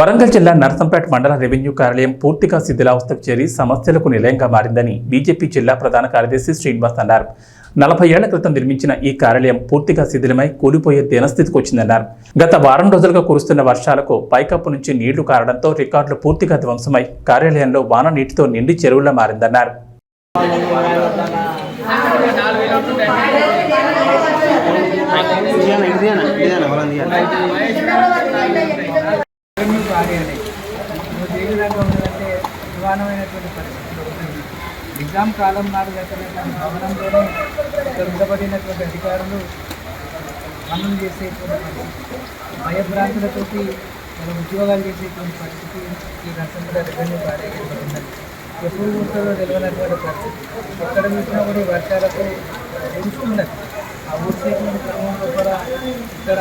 వరంగల్ జిల్లా నర్సంపేట మండల రెవెన్యూ కార్యాలయం పూర్తిగా శిథిలావస్థకు చేరి సమస్యలకు నిలయంగా మారిందని బీజేపీ జిల్లా ప్రధాన కార్యదర్శి శ్రీనివాస్ అన్నారు. నలభై ఏళ్ళ క్రితం నిర్మించిన ఈ కార్యాలయం పూర్తిగా శిథిలమై కూలిపోయే దీనస్థితికి వచ్చిందన్నారు. గత వారం రోజులుగా కురుస్తున్న వర్షాలకు పైకప్పు నుంచి నీళ్ళు కారడంతో రికార్డులు పూర్తిగా ధ్వంసమై కార్యాలయంలో వాన నీటితో నిండి చెరువులా మారిందన్నారు. ఇదేనా ఇదేనా ఉండేటువంటి పరిస్థితులు ఉన్నాయి నిజాం కాలం నాడు కట్టినటువంటి భవనంలోనే ఇక్కడ ఉండబడినటువంటి అధికారులు పనులు చేసేటువంటి పరిస్థితి. భయభ్రాంతులతోటి మనం ఉద్యోగాలు చేసేటువంటి పరిస్థితి ఈ నర్సంపేట రెవెన్యూ కార్యాలయంలో ఉన్నది ఎప్పుడు ఉంటుందో తెలియనటువంటి పరిస్థితి. ఎక్కడ చూసినా కూడా ఈ వర్షాలకు తెలుస్తున్నది ఆ ఊసేటువంటి క్రమంలో కూడా ఇక్కడ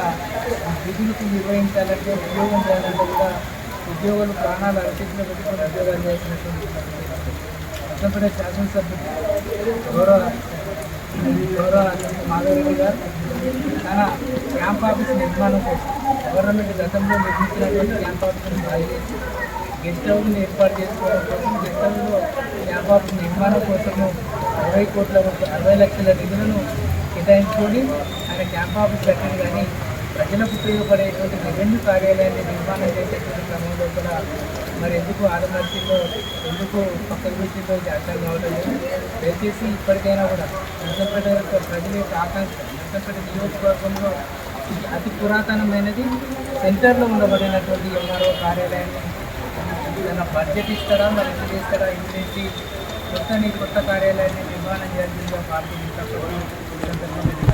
విధులకు నిర్వహించాలంటే ఉద్యోగం చేయాలంటే కూడా ఉద్యోగులు ప్రాణాలు అరచేతిలో పెట్టుకుని ఉద్యోగాలు చేసినటువంటి నర్సంపేట శాసనసభ్యులు గౌరవ గౌరవ మాధవరెడ్డి గారు తన క్యాంప్ ఆఫీస్ నిర్మాణం కోసం గవర్నమెంట్ గతంలో నిర్మించినటువంటి క్యాంప్ ఆఫీస్ని బాగా గెస్ట్ హౌస్ని ఏర్పాటు చేసుకోవడం కోసం గెస్ట్ హౌస్లో క్యాంప్ ఆఫీస్ నిర్మాణం కోసము అరవై కోట్ల అరవై లక్షల నిధులను కేటాయించుకొని ఆయన క్యాంప్ ఆఫీస్ కట్టింది కానీ ప్రజలకు ఉపయోగపడేటువంటి రెవెన్యూ కార్యాలయాన్ని నిర్మాణం చేసేటువంటి క్రమంలో కూడా మరి ఎందుకు ఆడమర్చిందో ఎందుకు పక్కన పెట్టిందో అర్థం కావడం లేదు. దయచేసి ఇప్పటికైనా కూడా నర్సంపేట యొక్క ప్రజల యొక్క ఆకాంక్ష నర్సంపేట నియోజకవర్గంలో అతి పురాతనమైనది సెంటర్లో ఉండబడినటువంటి ఎంఆర్ఓ కార్యాలయాన్ని ఏదైనా బడ్జెట్ ఇస్తారా మరి ఎంత చేస్తారా ఇంటి కొత్త కొత్త కార్యాలయాన్ని నిర్మాణం చేయాల్సిందిగా పార్టీ ఇంకా